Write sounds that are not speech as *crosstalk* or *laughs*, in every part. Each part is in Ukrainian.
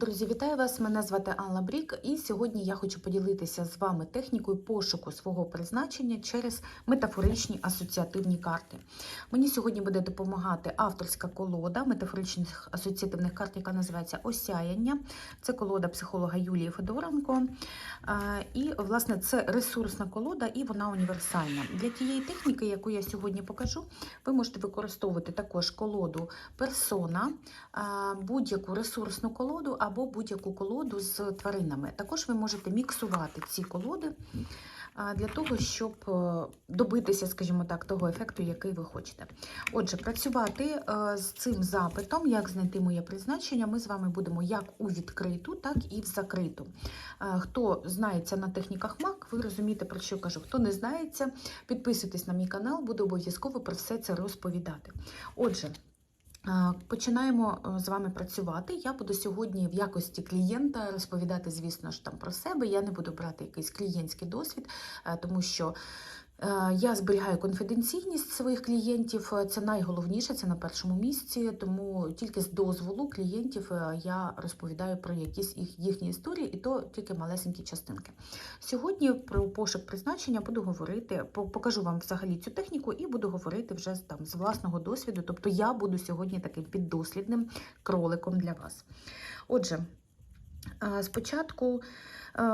Друзі, вітаю вас! Мене звати Алла Брік, і сьогодні я хочу поділитися з вами технікою пошуку свого призначення через метафоричні асоціативні карти. Мені сьогодні буде допомагати авторська колода метафоричних асоціативних карт, яка називається Осяяння. Це колода психолога Юлії Федоренко. І, власне, це ресурсна колода, і вона універсальна. Для тієї техніки, яку я сьогодні покажу, ви можете використовувати також колоду персона, будь-яку ресурсну колоду або будь-яку колоду з тваринами. Також ви можете міксувати ці колоди для того, щоб е, добитися, скажімо так, того ефекту, який ви хочете. Отже, працювати е, з цим запитом, як знайти моє призначення, ми з вами будемо як у відкриту, так і в закриту. Е, Хто знається на техніках МАК, ви розумієте, про що кажу. Хто не знається, підписуйтесь на мій канал, буду обов'язково про все це розповідати. Отже, Починаємо е, з вами працювати. Я буду сьогодні в якості клієнта розповідати, звісно ж, там про себе. Я не буду брати якийсь клієнтський досвід, е, тому що е, я зберігаю конфіденційність своїх клієнтів. Е, Це найголовніше, це на першому місці. Тому тільки з дозволу клієнтів е, я розповідаю про якісь їх, їхні історії, і то тільки малесенькі частинки. Сьогодні про пошук призначення буду говорити, покажу вам взагалі цю техніку і буду говорити вже там з власного досвіду. Тобто я буду сьогодні таким піддослідним кроликом для вас. Отже, е, спочатку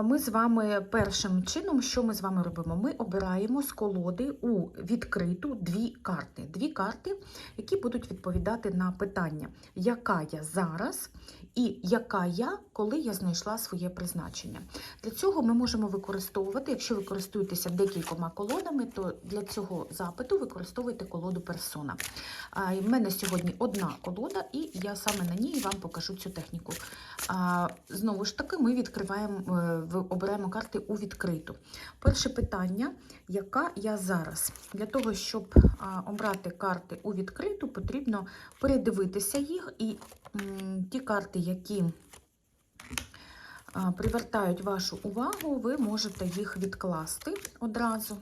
ми з вами першим чином, що ми з вами робимо? Ми обираємо з колоди у відкриту дві карти. Дві карти, які будуть відповідати на питання, яка я зараз і яка я, коли я знайшла своє призначення. Для цього ми можемо використовувати, якщо ви користуєтеся декількома колодами, то для цього запиту використовуйте колоду персона. В мене сьогодні одна колода, і я саме на ній вам покажу цю техніку. Знову ж таки, ми відкриваємо, е, обираємо карти у відкриту. Перше питання, яка я зараз? Для того, щоб обрати карти у відкриту, потрібно передивитися їх і ті карти, які привертають вашу увагу, ви можете їх відкласти одразу.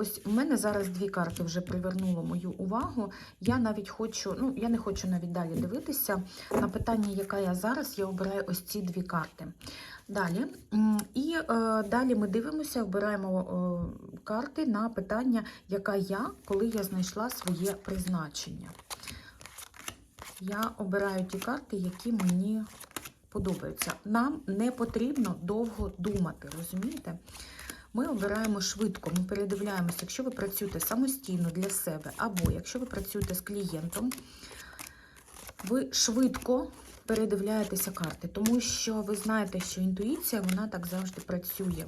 Ось у мене зараз дві карти вже привернуло мою увагу. Я навіть хочу, ну я не хочу навіть далі дивитися. На питання, яка я зараз, я обираю ось ці дві карти. Далі. І е, далі ми дивимося, обираємо е, карти на питання, яка я, коли я знайшла своє призначення. Я обираю ті карти, які мені подобаються. Нам не потрібно довго думати, розумієте? Ми обираємо швидко, ми передивляємося, якщо ви працюєте самостійно для себе, або якщо ви працюєте з клієнтом, ви швидко передивляєтеся карти, тому що ви знаєте, що інтуїція вона так завжди працює.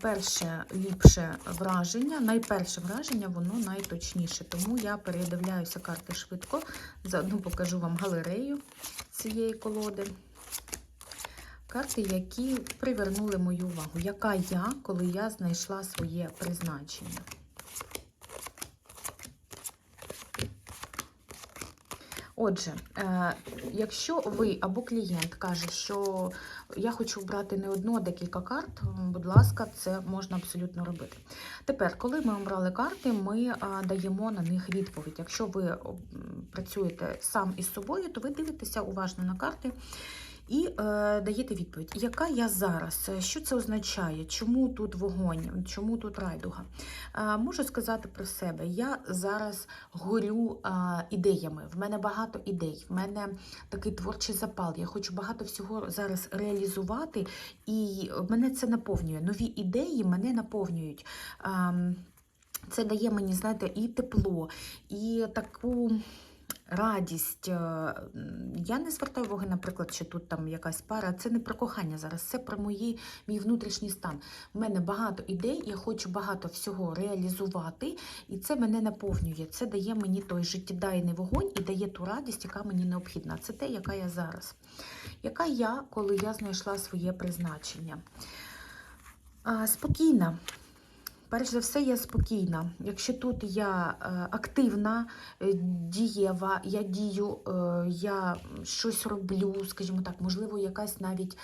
Перше ліпше враження, найперше враження, воно найточніше. Тому я передивляюся карти швидко. Заодно покажу вам галерею цієї колоди. Карти, які привернули мою увагу. Яка я, коли я знайшла своє призначення? Отже, е, якщо ви або клієнт каже, що я хочу обрати не одну, а декілька карт, будь ласка, це можна абсолютно робити. Тепер, коли ми обрали карти, ми е, даємо на них відповідь. Якщо ви працюєте сам із собою, то ви дивитеся уважно на карти і е, даєте відповідь, яка я зараз, що це означає, чому тут вогонь, чому тут райдуга. Е, можу сказати про себе, я зараз горю е, ідеями, в мене багато ідей, в мене такий творчий запал, я хочу багато всього зараз реалізувати, і мене це наповнює. Нові ідеї мене наповнюють. Ем, це дає мені, знаєте, і тепло, і таку радість. Е, Я не звертаю уваги, наприклад, що тут там якась пара. Це не про кохання зараз, це про мої, мій внутрішній стан. У мене багато ідей, я хочу багато всього реалізувати, і це мене наповнює. Це дає мені той життєдайний вогонь і дає ту радість, яка мені необхідна. Це те, яка я зараз. Яка я, коли я знайшла своє призначення? Спокійна. Перш за все, я спокійна. Якщо тут я е, активна, е, дієва, я дію, е, я щось роблю, скажімо так, можливо, якась навіть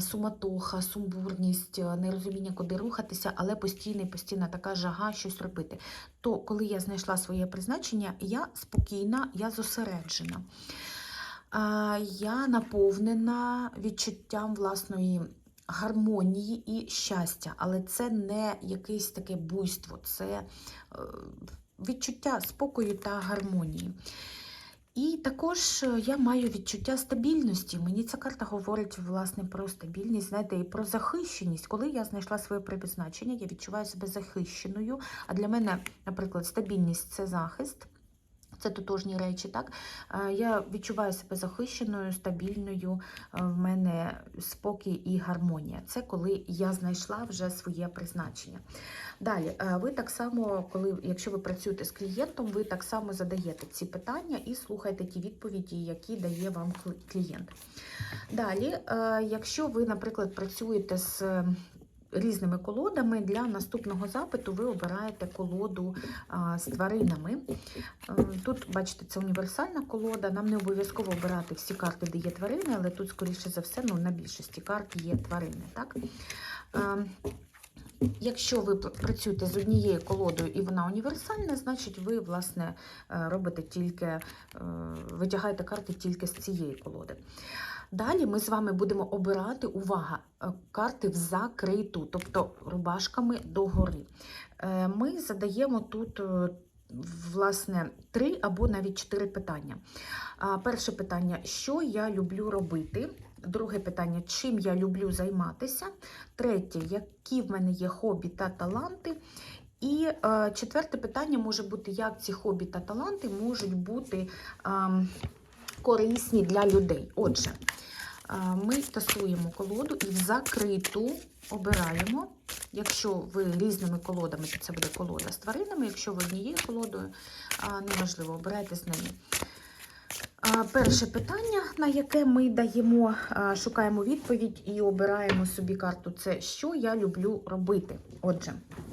суматоха, сумбурність, нерозуміння, куди рухатися, але постійна постійна така жага щось робити. То коли я знайшла своє призначення, я спокійна, я зосереджена. Я наповнена відчуттям власної гармонії і щастя, але це не якесь таке буйство, це е, відчуття спокою та гармонії. І також е, я маю відчуття стабільності. Мені ця карта говорить власне про стабільність, знаєте, і про захищеність. Коли я знайшла своє призначення, я відчуваю себе захищеною. А для мене, наприклад, стабільність це захист. Це тотожні речі, так? Е, Я відчуваю себе захищеною, стабільною, е, в мене спокій і гармонія. Це коли я знайшла вже своє призначення. Далі, е, ви так само, коли, якщо ви працюєте з клієнтом, ви так само задаєте ці питання і слухаєте ті відповіді, які дає вам клієнт. Далі, якщо ви, наприклад, працюєте з різними колодами, для наступного запиту ви обираєте колоду з тваринами. Е, Тут, бачите, це універсальна колода. Нам не обов'язково обирати всі карти, де є тварини, але тут, скоріше за все, ну, на більшості карт є тварини. Так? Е, Якщо ви працюєте з однією колодою і вона універсальна, значить ви власне е, робите тільки, витягаєте карти тільки з цієї колоди. Далі ми з вами будемо обирати увага, е, карти в закриту, тобто рубашками догори. Е, Ми задаємо тут е, власне три або навіть чотири питання. Перше питання: що я люблю робити? Друге питання, чим я люблю займатися? Третє, які в мене є хобі та таланти? І четверте питання може бути, як ці хобі та таланти можуть бути ем, корисні для людей. Отже, ми тасуємо колоду і в закриту обираємо. Якщо ви різними колодами, то це буде колода з тваринами. Якщо ви однією колодою, неважливо, обирайте з неї. Перше питання, на яке ми даємо, шукаємо відповідь і обираємо собі карту, це що я люблю робити. Отже,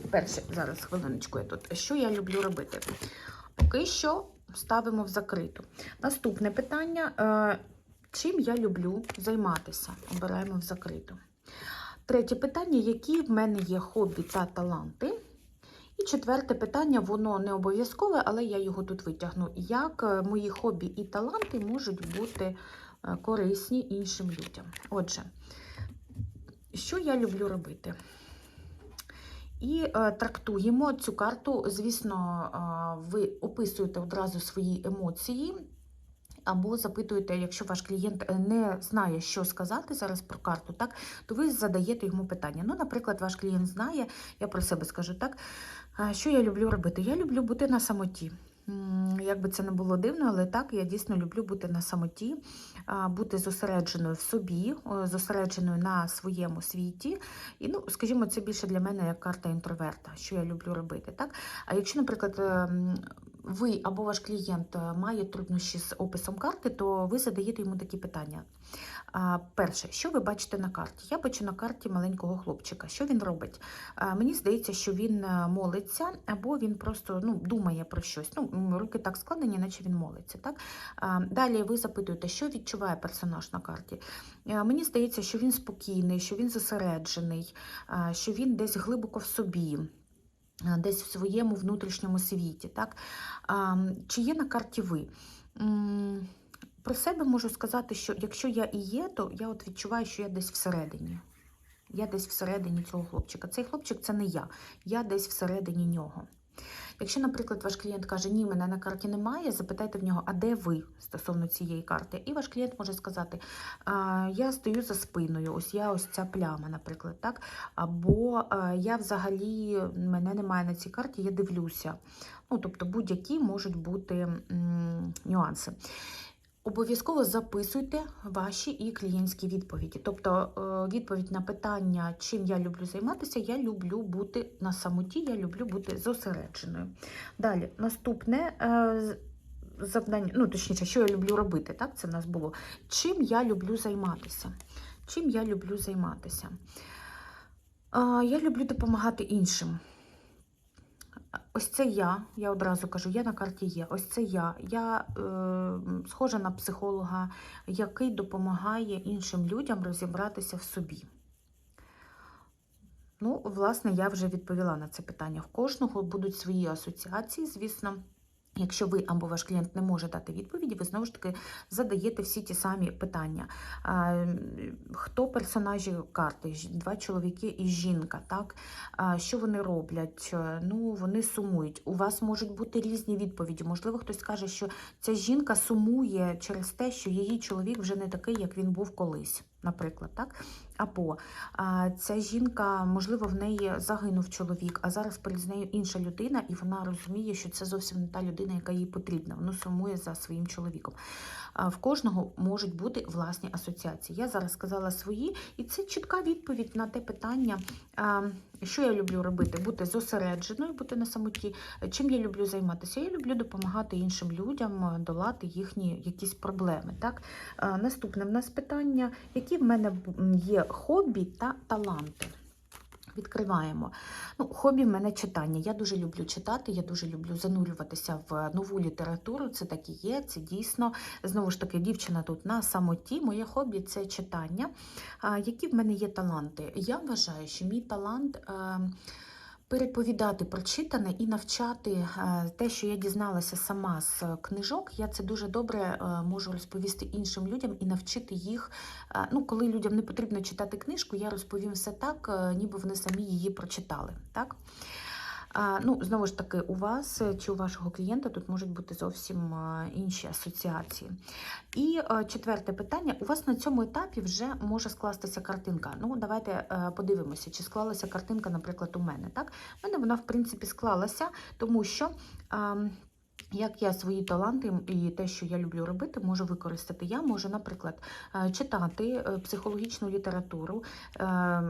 перше, зараз хвилиночку я тут. Що я люблю робити? Поки що ставимо в закриту. Наступне питання: е, чим я люблю займатися? Обираємо в закриту. Третє питання: які в мене є хобі та таланти? І четверте питання, воно не обов'язкове, але я його тут витягну. Як е, мої хобі і таланти можуть бути е, корисні іншим людям? Отже, що я люблю робити? І е, трактуємо цю карту. Звісно, е, ви описуєте одразу свої емоції. Або запитуєте, якщо ваш клієнт не знає, що сказати зараз про карту, так, то ви задаєте йому питання. Ну, наприклад, ваш клієнт знає, я про себе скажу так, що я люблю робити? Я люблю бути на самоті. Як би це не було дивно, але так, я дійсно люблю бути на самоті, бути зосередженою в собі, зосередженою на своєму світі. І, ну, скажімо, це більше для мене як карта інтроверта, що я люблю робити. Так? А якщо, наприклад, ем, ви або ваш клієнт е, має труднощі з описом карти, то ви задаєте йому такі питання. Перше, що ви бачите на карті? Я бачу на карті маленького хлопчика. Що він робить? Мені здається, що він е, молиться, або він просто ну, думає про щось. Ну, руки так складені, наче він молиться. Так? Далі ви запитуєте, що відчуває персонаж на карті. Е, Мені здається, що він спокійний, що він зосереджений, що він десь глибоко в собі. Десь в своєму внутрішньому світі. Так? Чи є на карті ви? Про себе можу сказати, що якщо я і є, то я от відчуваю, що я десь всередині. Я десь всередині цього хлопчика. Цей хлопчик це не я, я десь всередині нього. Якщо, наприклад, ваш клієнт каже, ні, мене на карті немає, запитайте в нього, а де ви стосовно цієї карти? І ваш клієнт може сказати, я стою за спиною, ось я ось ця пляма, наприклад, так? Або я взагалі мене немає на цій карті, я дивлюся. Ну, тобто будь-які можуть бути м, нюанси. Обов'язково записуйте ваші і клієнтські відповіді. Тобто е, відповідь на питання, чим я люблю займатися, я люблю бути на самоті, я люблю бути зосередженою. Далі, наступне е, завдання, ну точніше, що я люблю робити, так, це в нас було. Чим я люблю займатися? Чим я люблю займатися? Е, Я люблю допомагати іншим. Ось це я, я одразу кажу, я на карті є. Ось це я. Я е, схожа на психолога, який допомагає іншим людям розібратися в собі. Ну, власне, я вже відповіла на це питання. В кожного будуть свої асоціації, звісно. Якщо ви або ваш клієнт не може дати відповіді, ви знову ж таки задаєте всі ті самі питання. Хто персонажі карти? Два чоловіки і жінка, так? Що вони роблять? Е, Ну, вони сумують. У вас можуть бути різні відповіді. Можливо, хтось скаже, що ця жінка сумує через те, що її чоловік вже не такий, як він був колись, наприклад, так? Або а, ця жінка, можливо, в неї загинув чоловік, а зараз перед нею інша людина, і вона розуміє, що це зовсім не та людина, яка їй потрібна. Вона сумує за своїм чоловіком. В кожного можуть бути власні асоціації. Я зараз сказала свої, і це чітка відповідь на те питання, що я люблю робити: бути зосередженою, бути на самоті. Чим я люблю займатися? Я люблю допомагати іншим людям долати їхні якісь проблеми. Так? Наступне в нас питання, які в мене є хобі та таланти. Відкриваємо. Ну, хобі в мене читання. Я дуже люблю читати, я дуже люблю занурюватися в нову літературу. Це так і є, це дійсно. Знову ж таки, дівчина тут на самоті. Моє хобі це читання. Які в мене є таланти? Я вважаю, що мій талант. Е, Переповідати прочитане і навчати е, те, що я дізналася сама з книжок, я це дуже добре е, можу розповісти іншим людям і навчити їх. Е, Ну, коли людям не потрібно читати книжку, я розповім все так, е, ніби вони самі її прочитали. Так? Ну, знову ж таки, у вас чи у вашого клієнта тут можуть бути зовсім інші асоціації. І четверте питання: у вас на цьому етапі вже може скластися картинка. Ну, давайте е, подивимося, чи склалася картинка, наприклад, у мене. Так, у мене вона в принципі склалася, тому що. ем, як я свої таланти і те, що я люблю робити, можу використати. Я можу, наприклад, е, читати е, психологічну літературу, е,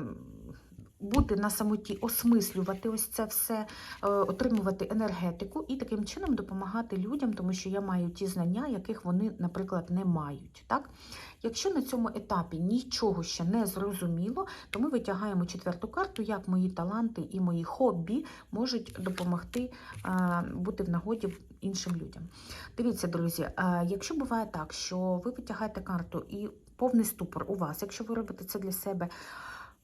бути на самоті, осмислювати ось це все, е, отримувати енергетику і таким чином допомагати людям, тому що я маю ті знання, яких вони, наприклад, не мають. Так? Якщо на цьому етапі нічого ще не зрозуміло, то ми витягаємо четверту карту, як мої таланти і мої хобі можуть допомогти е, бути в нагоді іншим людям. Дивіться, друзі, е, якщо буває так, що ви витягаєте карту і повний ступор у вас, якщо ви робите це для себе.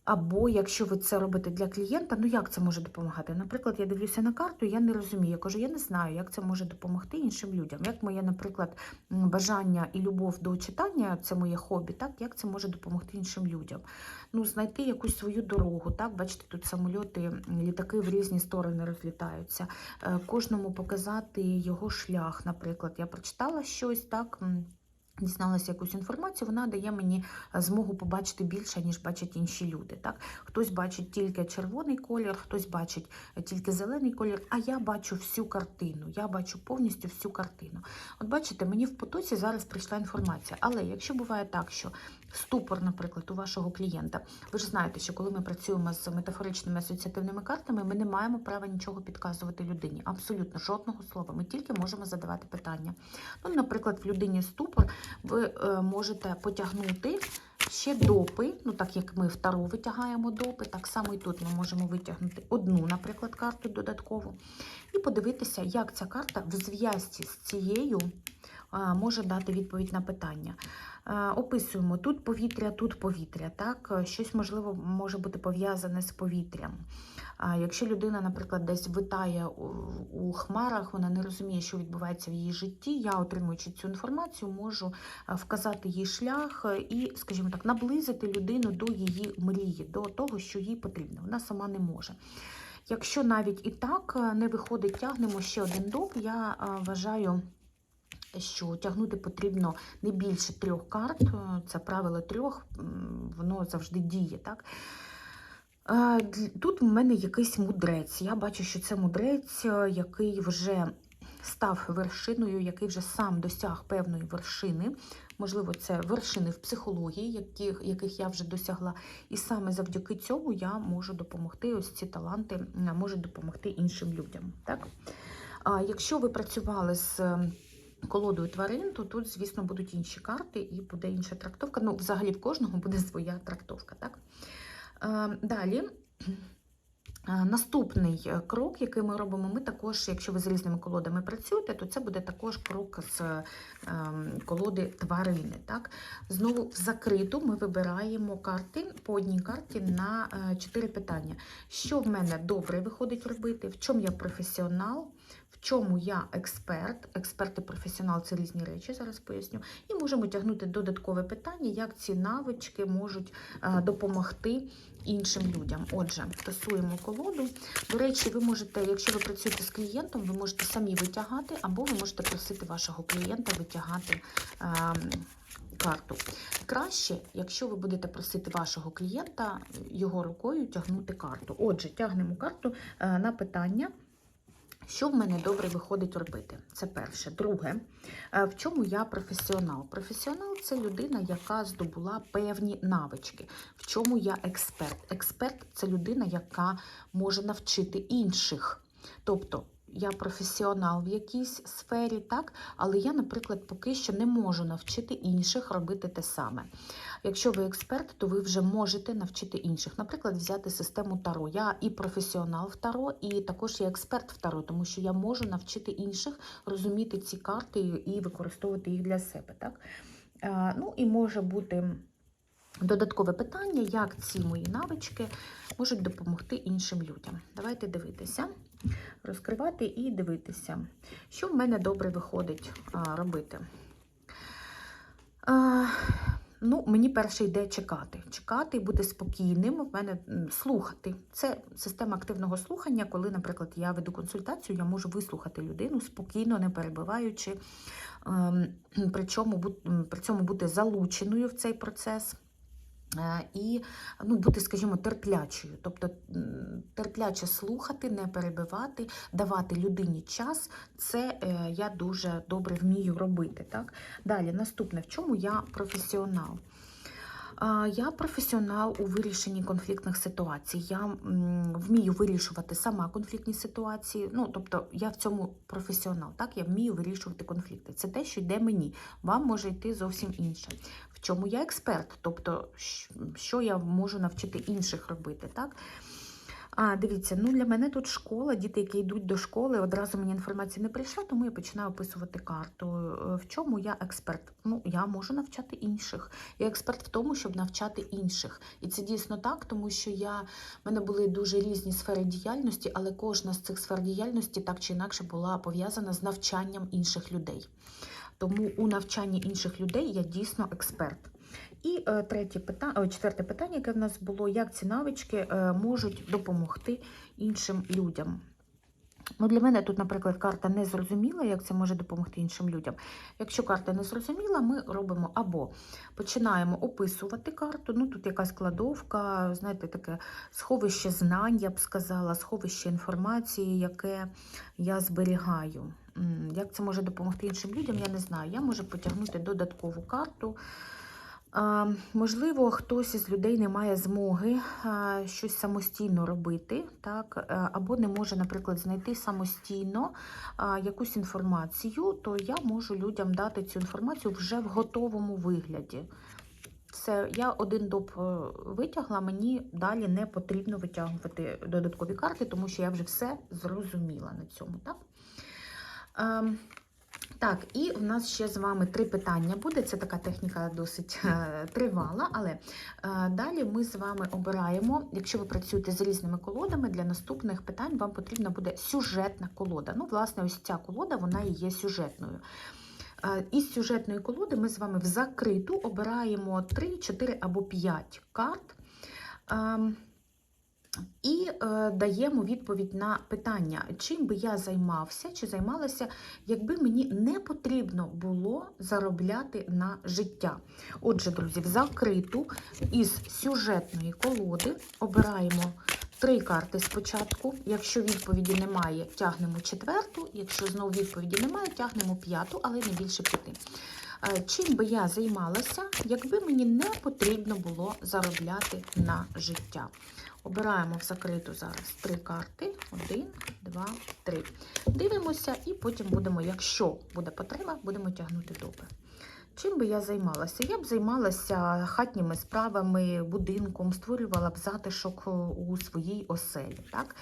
Або якщо ви це робите для клієнта, ну як це може допомагати? Наприклад, я дивлюся на карту, я не розумію. Я кажу, я не знаю, як це може допомогти іншим людям. Як моє, наприклад, бажання і любов до читання це моє хобі, так як це може допомогти іншим людям? Ну, знайти якусь свою дорогу. Так, бачите, тут самольоти, літаки в різні сторони розлітаються. Е, Кожному показати його шлях. Наприклад, я прочитала щось так. Дізналася якусь інформацію, вона дає мені е, змогу побачити більше, ніж бачать інші люди. Так? Хтось бачить тільки червоний колір, хтось бачить е, тільки зелений колір, а я бачу всю картину. Я бачу повністю всю картину. От бачите, мені в потоці зараз прийшла інформація. Але якщо буває так, що ступор, наприклад, у вашого клієнта, ви ж знаєте, що коли ми працюємо з метафоричними асоціативними картами, ми не маємо права нічого підказувати людині. Абсолютно жодного слова. Ми тільки можемо задавати питання. Ну, наприклад, в людині ступор ви е, можете потягнути ще допи, ну так як ми в таро витягаємо допи, так само і тут ми можемо витягнути одну, наприклад, карту додаткову, і подивитися, як ця карта в зв'язці з цією може дати відповідь на питання. Е, Описуємо тут повітря, тут повітря. Так? Щось можливо може бути пов'язане з повітрям. Якщо людина, наприклад, десь витає у, хмарах, вона не розуміє, що відбувається в її житті. Я, отримуючи цю інформацію, можу е, вказати їй шлях і, скажімо так, наблизити людину до її мрії, до того, що їй потрібно. Вона сама не може. Якщо навіть і так е, не виходить, тягнемо ще один доп, я вважаю. Що тягнути потрібно не більше трьох карт, е, це правило трьох, воно завжди діє. так? Е, Тут в мене якийсь мудрець. Я бачу, що це мудрець, е, який вже став вершиною, який вже сам досяг певної вершини. Можливо, це вершини в психології, яких, яких я вже досягла. І саме завдяки цьому я можу допомогти. Ось ці таланти можуть допомогти іншим людям. Так? А якщо ви працювали з колодою тварин, то тут, звісно, будуть інші карти і буде інша трактовка. Ну, взагалі в кожного буде своя трактовка. Так? Е, Далі. е, Наступний е, крок, який ми робимо, ми також, якщо ви з різними колодами працюєте, то це буде також крок з ем, колоди тварини. Так? Знову в закриту ми вибираємо карти по одній карті на е, чотири питання. Що в мене добре виходить робити, в чому я професіонал, чому я експерт. Експерт і професіонал це різні речі, зараз поясню. І можемо тягнути додаткове питання, як ці навички можуть е, допомогти іншим людям. Отже, тасуємо колоду. До речі, ви можете, якщо ви працюєте з клієнтом, ви можете самі витягати, або ви можете просити вашого клієнта витягати. ем, Карту. Краще, якщо ви будете просити вашого клієнта його рукою тягнути карту. Отже, тягнемо карту е, на питання, що в мене добре виходить робити. Це перше. Друге, е, в чому я професіонал? Професіонал це людина, яка здобула певні навички. В чому я експерт? Експерт це людина, яка може навчити інших. Тобто, я професіонал в якійсь сфері, так, але я, наприклад, поки що не можу навчити інших робити те саме. Якщо ви експерт, то ви вже можете навчити інших. Наприклад, взяти систему Таро. Я і професіонал в Таро, і також я експерт в Таро, тому що я можу навчити інших розуміти ці карти і використовувати їх для себе. Так? Ну і може бути. Додаткове питання, як ці мої навички можуть допомогти іншим людям. Давайте дивитися, розкривати і дивитися, що в мене добре виходить робити. Ну, мені перше йде чекати. Чекати, бути спокійним, в мене слухати. Це система активного слухання, коли, наприклад, я веду консультацію, я можу вислухати людину спокійно, не перебиваючи, ем, причому, бу- при цьому бути залученою в цей процес. Е, І ну, бути, скажімо, терплячою, тобто терпляче слухати, не перебивати, давати людині час, це е, я дуже добре вмію робити. Так? Далі, наступне, в чому я професіонал? Я професіонал у вирішенні конфліктних ситуацій. Я вмію вирішувати сама конфліктні ситуації. Ну, тобто, я в цьому професіонал, так? Я вмію вирішувати конфлікти. Це те, що йде мені. Вам може йти зовсім інше. В чому я експерт? Тобто, що я можу навчити інших робити, так? А, дивіться, ну для мене тут школа, діти, які йдуть до школи, одразу мені інформація не прийшла, тому я починаю описувати карту. Е, В чому я експерт? Ну, я можу навчати інших. Я експерт в тому, щоб навчати інших. І це дійсно так, тому що я, в мене були дуже різні сфери діяльності, але кожна з цих сфер діяльності так чи інакше була пов'язана з навчанням інших людей. Тому у навчанні інших людей я дійсно експерт. І е, третє питання, четверте питання, яке в нас було, як ці навички е, можуть допомогти іншим людям. Ну, для мене тут, наприклад, карта не зрозуміла, як це може допомогти іншим людям. Якщо карта не зрозуміла, ми робимо або починаємо описувати карту. Ну, тут якась кладовка, знаєте, таке сховище знань, я б сказала, сховище інформації, яке я зберігаю. Як це може допомогти іншим людям, я не знаю. Я можу потягнути додаткову карту. Можливо, хтось із людей не має змоги щось самостійно робити, так, е, або не може, наприклад, знайти самостійно якусь інформацію, то я можу людям дати цю інформацію вже в готовому вигляді. Все, я один доп е, витягла, мені далі не потрібно витягувати додаткові карти, тому що я вже все зрозуміла на цьому. Так? Ем, так, і в нас ще з вами три питання буде. Це така техніка досить е, тривала, але е, далі ми з вами обираємо, якщо ви працюєте з різними колодами, для наступних питань вам потрібна буде сюжетна колода. Ну, власне, ось ця колода, вона і є сюжетною. Е, Із сюжетної колоди ми з вами в закриту обираємо 3, 4 або 5 карт. І е, даємо відповідь на питання, чим би я займався чи займалася, якби мені не потрібно було заробляти на життя. Отже, друзі, в закриту із сюжетної колоди обираємо три карти спочатку. Якщо відповіді немає, тягнемо четверту. Якщо знову відповіді немає, тягнемо п'яту, але не більше п'яти. Е, Чим би я займалася, якби мені не потрібно було заробляти на життя? Обираємо в закриту зараз три карти. Один, два, три. Дивимося, і потім будемо, якщо буде потреба, будемо тягнути доби. Чим би я займалася? Я б займалася хатніми справами, будинком, створювала б затишок у своїй оселі. Так?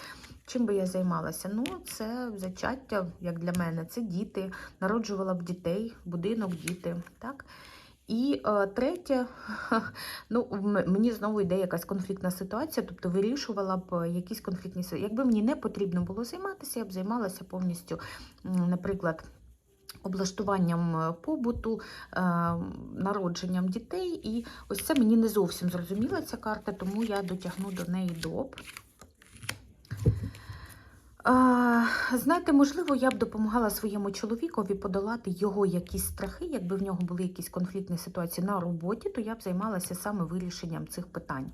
Чим би я займалася? Ну, це зачаття, як для мене, це діти, народжувала б дітей, будинок, діти. Так? І е, третє, *laughs* ну, мені знову йде якась конфліктна ситуація, тобто вирішувала б е, якісь конфліктні ситуації. Якби мені не потрібно було займатися, я б займалася повністю, наприклад, облаштуванням е, побуту, е, народженням дітей. І ось це мені не зовсім зрозуміла ця карта, тому я дотягну до неї доп. Знаєте, можливо, я б допомагала своєму чоловікові подолати його якісь страхи. Якби в нього були якісь конфліктні ситуації на роботі, то я б займалася саме вирішенням цих питань.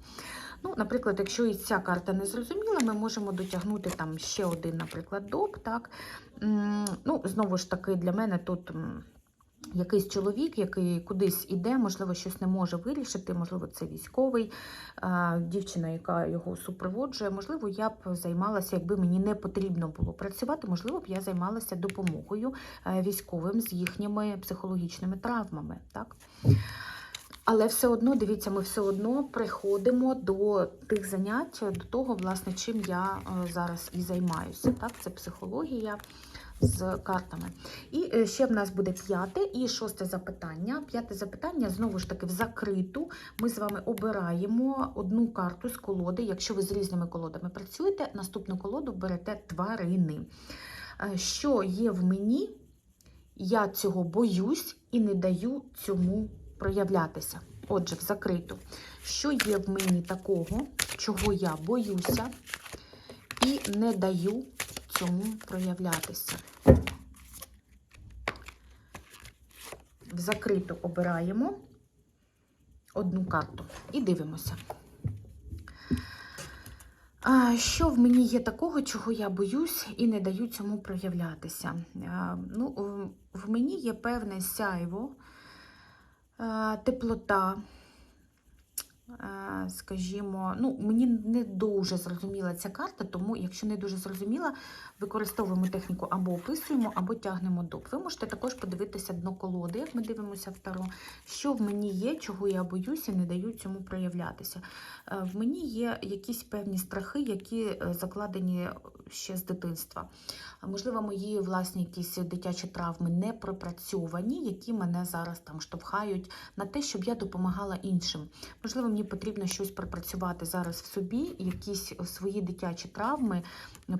Ну, наприклад, якщо і ця карта не зрозуміла, ми можемо дотягнути там ще один, наприклад, доп. Так? Ну, знову ж таки, для мене тут. Якийсь чоловік, який кудись іде, можливо, щось не може вирішити, можливо, це військовий, дівчина, яка його супроводжує. Можливо, я б займалася, якби мені не потрібно було працювати, можливо, б я займалася допомогою е, військовим з їхніми психологічними травмами. Так? Але все одно, дивіться, ми все одно приходимо до тих занять, до того, власне, чим я е, зараз і займаюся. Так? Це психологія з картами. І е, ще в нас буде п'яте і шосте запитання. П'яте запитання знову ж таки в закриту. Ми з вами обираємо одну карту з колоди. Якщо ви з різними колодами працюєте, наступну колоду берете тварини. Е, Що є в мені? Я цього боюсь і не даю цьому проявлятися. Отже, в закриту. Що є в мені такого, чого я боюся, і не даю цьому проявлятися. В закриту обираємо одну карту і дивимося. А, Що в мені є такого, чого я боюсь і не даю цьому проявлятися? Ну, в- мені є певне сяйво, теплота, скажімо, ну, мені не дуже зрозуміла ця карта, тому, якщо не дуже зрозуміла, використовуємо техніку або описуємо, або тягнемо доп. Ви можете також подивитися дно колоди, як ми дивимося в таро, що в мені є, чого я боюся, не даю цьому проявлятися. Е, В мені є якісь певні страхи, які е, закладені ще з дитинства. Можливо, мої власні якісь дитячі травми не пропрацьовані, які мене зараз там штовхають на те, щоб я допомагала іншим. Можливо, мені потрібно щось пропрацювати зараз в собі, якісь свої дитячі травми,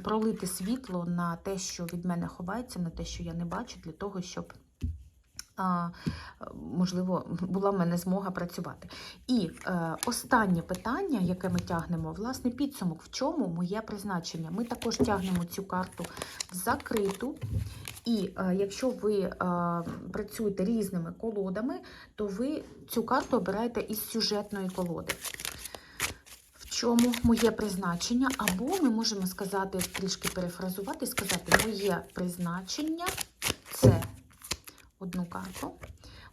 пролити світло на те, що від мене ховається, на те, що я не бачу, для того, щоб. Можливо, була в мене змога працювати. І е, останнє питання, яке ми тягнемо, власне, підсумок, в чому моє призначення. Ми також тягнемо цю карту в закриту. І е, якщо ви е, працюєте різними колодами, то ви цю карту обираєте із сюжетної колоди. В чому моє призначення? Або ми можемо сказати, трішки перефразувати, сказати, моє призначення це одну карту.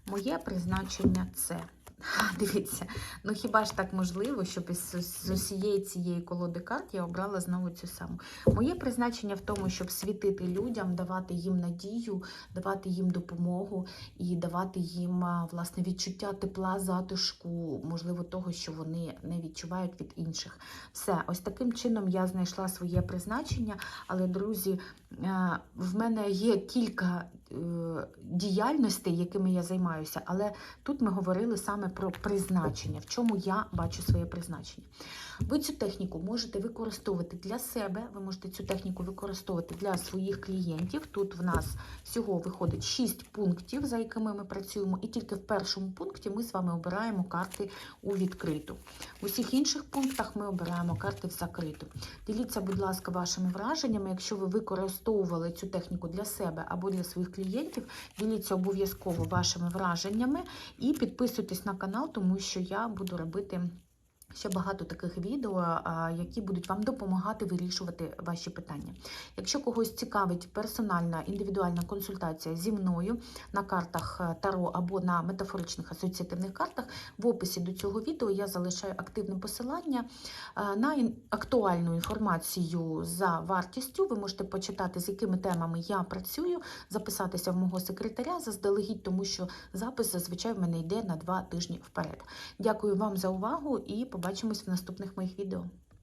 Моє призначення це. *laughs* Дивіться, ну хіба ж так можливо, щоб із з усієї цієї колоди карт я обрала знову цю саму. Моє призначення в тому, щоб світити людям, давати їм надію, давати їм допомогу і давати їм власне відчуття тепла, затишку, можливо, того, що вони не відчувають від інших. Все, ось таким чином я знайшла своє призначення, але, друзі, в мене є кілька діяльностей, якими я займаюся, але тут ми говорили саме про призначення, в чому я бачу своє призначення. Ви цю техніку можете використовувати для себе, ви можете цю техніку використовувати для своїх клієнтів. Тут в нас всього виходить 6 пунктів, за якими ми працюємо, і тільки в першому пункті ми з вами обираємо карти у відкриту. В усіх інших пунктах ми обираємо карти в закриту. Діліться, будь ласка, вашими враженнями. Якщо ви використовували цю техніку для себе або для своїх клієнтів, діліться обов'язково вашими враженнями і підписуйтесь на канал, тому що я буду робити. Ще багато таких відео, які будуть вам допомагати вирішувати ваші питання. Якщо когось цікавить персональна індивідуальна консультація зі мною на картах е, Таро або на метафоричних асоціативних картах, в описі до цього відео я залишаю активне посилання е, на актуальну інформацію за вартістю. Ви можете почитати, з якими темами я працюю, записатися в мого секретаря заздалегідь, тому що запис зазвичай в мене йде на два тижні вперед. Дякую вам за увагу і побачимось в наступних моїх відео.